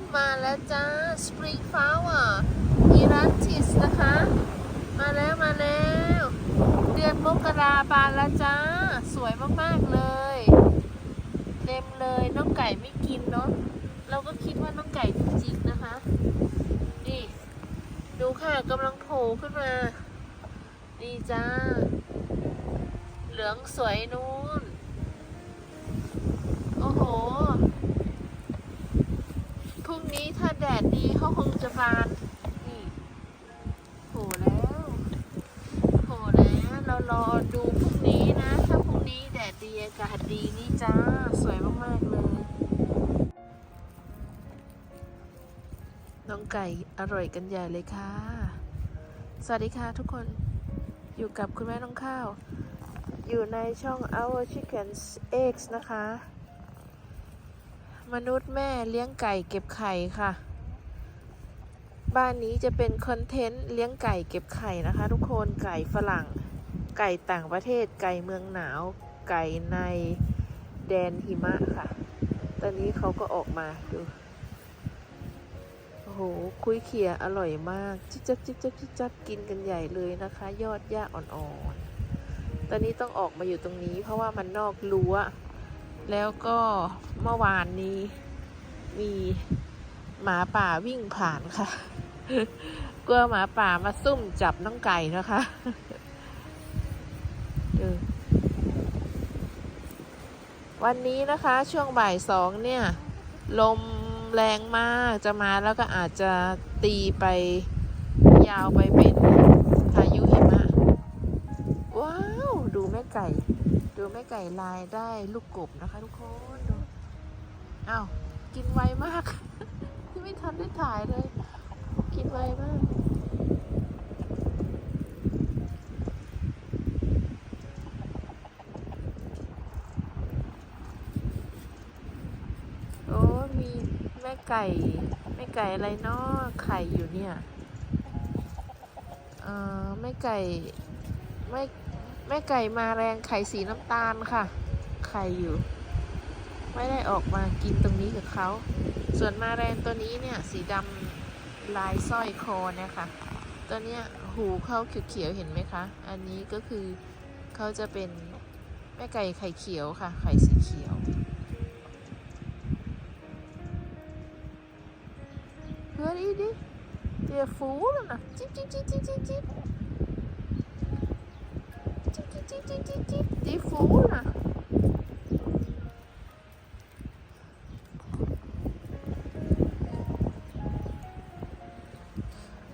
นมาแล้วจ้า Spring Flower อีรันทิสนะคะ มาแล้วมาแล้ว เดือนมกราบานแล้วจ้า สวยมากๆเลย เต็มเลยน้องไก่ไม่กินเนาะเราก็คิดว่าน้องไก่จริงๆนะคะ นี่ ดูค่ะกำลังโผล่ขึ้นมาดีจ้า เหลืองสวยนู้น นี้ถ้าแดดดีเขาคงจะบานนี่โผล่แล้วโผล่แล้วเรารอดูพรุ่งนี้นะ ถ้าพรุ่งนี้แดดดีอากาศดีนี่จ้า สวยมากๆเลย น้องไก่อร่อยกันใหญ่เลยค่ะ สวัสดีค่ะทุกคนอยู่กับคุณแม่น้องข้าว อยู่ในช่อง Our Chickens Eggs นะคะ มนุษย์แม่เลี้ยงไก่เก็บไข่ค่ะ บ้านนี้จะเป็นคอนเทนต์เลี้ยงไก่เก็บไข่นะคะ ทุกคนไก่ฝรั่ง ไก่ต่างประเทศไก่เมืองหนาว ไก่ในแดนหิมะค่ะ ตอนนี้เขาก็ออกมาดูโอ้โหคุยเขียอร่อยมากจิ๊บจับจิ๊บจับจิ๊บจับกินกันใหญ่เลยนะคะ ยอดหญ้าอ่อนๆ ตอนนี้ต้องออกมาอยู่ตรงนี้ เพราะว่ามันนอกรั้ว แล้วก็เมื่อวานนี้มีหมาป่าวิ่งผ่านค่ะ กลัวหมาป่ามาซุ่มจับน้องไก่นะคะวันนี้นะคะช่วงบ่ายสองเนี่ย ลมแรงมากจะมาแล้วก็อาจจะตีไปยาวไปเป็นพายุหิมะ ว้าว ดูแม่ไก่ ดูแม่ไก่ลายได้ลูกกบนะคะ ทุกคนดูอ้าวกินไวมาก ไม่ทันได้ถ่ายเลย กินไวมากโอ้มีแม่ไก่แม่ไก่อะไรเนาะไข่อยู่เนี่ยเอ่อแม่ไก่แม่ แม่ไก่มาแรงไข่สีน้ำตาลค่ะ ไข่อยู่ ไม่ได้ออกมากินตรงนี้กับเขา ส่วนมาแรงตัวนี้เนี่ยสีดำลายสร้อยคอเนี่ยค่ะตัวเนี้ยหูเขาเขียวๆเห็นไหมคะ อันนี้ก็คือเขาจะเป็นแม่ไก่ไข่เขียวค่ะ ไข่สีเขียว Hör ihr die? Der Vogel. Zip, zip, zip, ว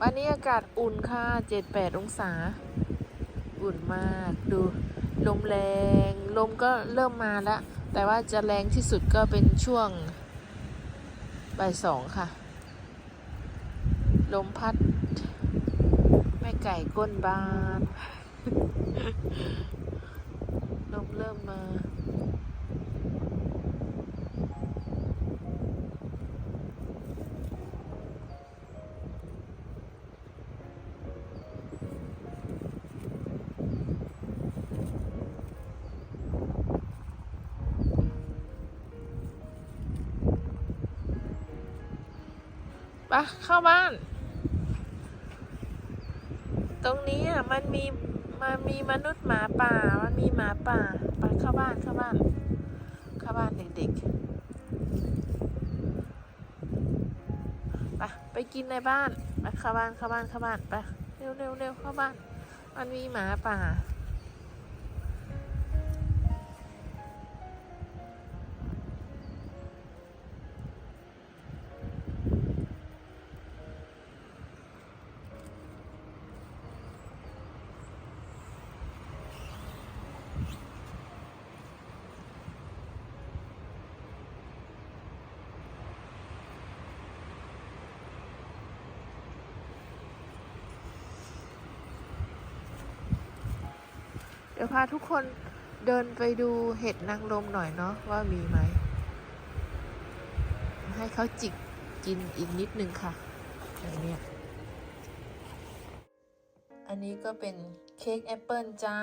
ันนี้อากาศอุ่นค่ะ7-8องศา อุ่นมากดู ลมแรง ลมก็เริ่มมาแล้ว แต่ว่าจะแรงที่สุดก็เป็นช่วงบ่ายสองค่ะ ลมพัด แม่ไก่ก้นบาน มาไปเข้าบ้าน ตรงนี้อะมันมี มันมีมนุษย์หมาป่า มันมีหมาป่า ไปเข้าบ้านเข้าบ้าน เข้าบ้านเด็กๆ ไปไปกินในบ้าน ไปเข้าบ้านเข้าบ้านเข้าบ้านไปเร็วเร็วเร็วเข้าบ้าน มันมีหมาป่า ดี๋ยวพาทุกคนเดินไปดูเห็ดนางรมหน่อยเนาะว่ามีไหม ให้เขาจิกกินอีกนิดนึงค่ะอย่างเนี้ยอันนี้ก็เป็นเค้กแอปเปิลจ้า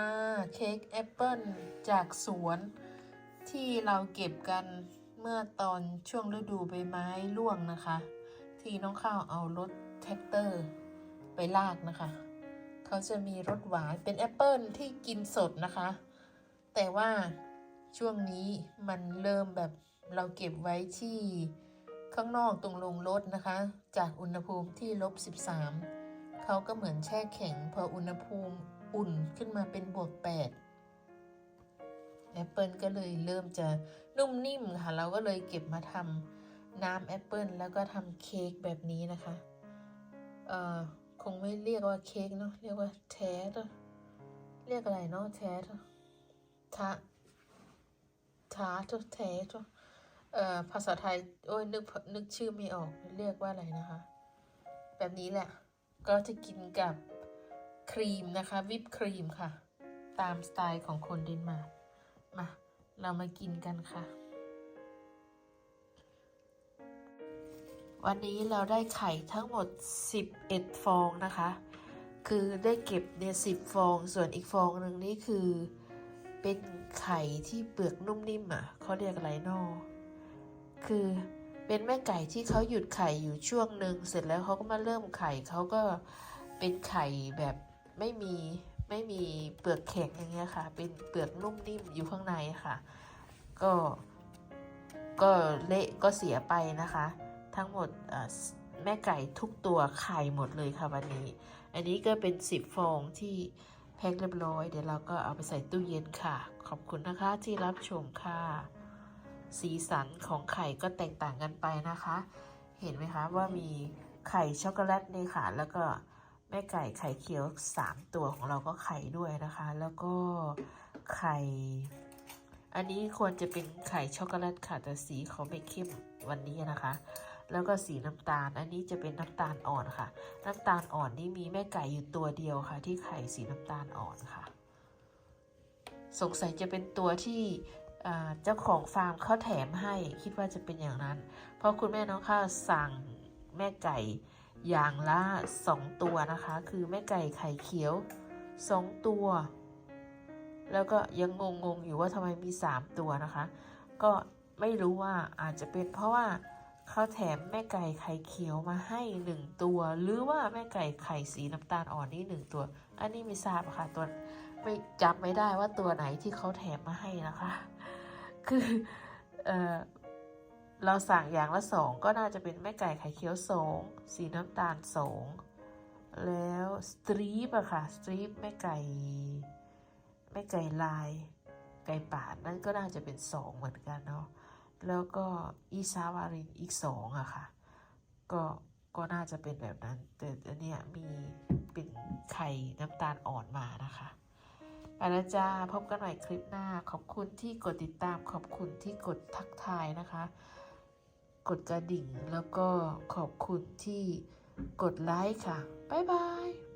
เค้กแอปเปิลจากสวนที่เราเก็บกันเมื่อตอนช่วงฤดูใบไม้ร่วงนะคะ ที่น้องข้าวเอารถแท็กเตอร์ไปลากนะคะ เขาจะมีรสหวานเป็นแอปเปิลที่กินสดนะคะ แต่ว่าช่วงนี้มันเริ่มแบบเราเก็บไว้ที่ข้างนอกตรงลงรถนะคะ จากอุณหภูมิที่ลบ 13 เขาก็เหมือนแช่แข็ง พออุณหภูมิอุ่นขึ้นมาเป็นบวก 8 แอปเปิลก็เลยเริ่มจะนุ่มนิ่มค่ะ เราก็เลยเก็บมาทำน้ำแอปเปิลแล้วก็ทำเค้กแบบนี้นะคะ เอ่อ คงไม่เรียกว่าเค้กเนาะเรียกว่าแทสเรียกอะไรเนาะแทสทาทาตแทสเอ่อภาษาไทยโอ้ยนึกนึกชื่อไม่ออกเรียกว่าอะไรนะคะ แบบนี้แหละ ก็จะกินกับครีมนะคะ วิปครีมค่ะ ตามสไตล์ของคนเดนมาร์กมา เรามากินกันค่ะ วันนี้เราได้ไข่ทั้งหมด 11 ฟองนะคะ คือได้เก็บเนี่ย10ฟอง ส่วนอีกฟองหนึ่งนี่คือ เป็นไข่ที่เปลือกนุ่มนิ่มอะเขาเรียกอะไรนอคือเป็นแม่ไก่ที่เขาหยุดไข่อยู่ช่วงหนึ่งเสร็จแล้วเขาก็มาเริ่มไข่เขาก็เป็นไข่แบบไม่มีไม่มีเปลือกแข็งอย่างเงี้ยค่ะ เป็นเปลือกนุ่มนิ่มอยู่ข้างในค่ะ ก็ก็เละก็เสียไปนะคะ ทั้งหมดแม่ไก่ทุกตัวไข่หมดเลยค่ะวันนี้ อันนี้ก็เป็น 10 ฟองที่แพ็คเรียบร้อย เดี๋ยวเราก็เอาไปใส่ตู้เย็นค่ะ ขอบคุณนะคะที่รับชมค่ะ สีสันของไข่ก็แตกต่างกันไปนะคะ เห็นไหมคะว่ามีไข่ช็อกโกแลตนี่ค่ะ แล้วก็แม่ไก่ไข่เขียว 3 ตัวของเราก็ไข่ด้วยนะคะ แล้วก็ไข่ อันนี้ควรจะเป็นไข่ช็อกโกแลตค่ะแต่สีเขาไม่เข้มวันนี้นะคะ แล้วก็สีน้ำตาล อันนี้จะเป็นน้ำตาลอ่อนค่ะ น้ำตาลอ่อนนี่มีแม่ไก่อยู่ตัวเดียวค่ะ ที่ไข่สีน้ำตาลอ่อนค่ะ สงสัยจะเป็นตัวที่เจ้าของฟาร์มเขาแถมให้คิดว่าจะเป็นอย่างนั้น เพราะคุณแม่น้องข้าวสั่งแม่ไก่อย่างละสองตัวนะคะ คือแม่ไก่ไข่เขียวสองตัว แล้วก็ยังงงๆอยู่ว่าทำไมมีสามตัวนะคะ ก็ไม่รู้ว่าอาจจะเป็นเพราะว่า เขาแถมแม่ไก่ไข่เขียวมาให้หนึ่งตัว หรือว่าแม่ไก่ไข่สีน้ำตาลอ่อนนี่หนึ่งตัว อันนี้ไม่ทราบค่ะตัวไม่จำไม่ได้ว่าตัวไหนที่เขาแถมมาให้นะคะ คือเออเราสั่งอย่างละสองก็น่าจะเป็นแม่ไก่ไข่เขียวสองสีน้ำตาลสองแล้วสตรีปอะค่ะสตรีปแม่ไก่แม่ไก่ลายไก่ป่านั่นก็น่าจะเป็นสองเหมือนกันเนาะ แล้วก็อีซาวารินอีกสองอะค่ะ ก็ก็น่าจะเป็นแบบนั้น แต่อันเนี้ยมีเป็นไข่น้ำตาลอ่อนมานะคะไปแล้วจ้าพบกันใหม่คลิปหน้า ขอบคุณที่กดติดตาม ขอบคุณที่กดทักทายนะคะ กดกระดิ่งแล้วก็ขอบคุณที่กดไลค์ค่ะ บ๊ายบาย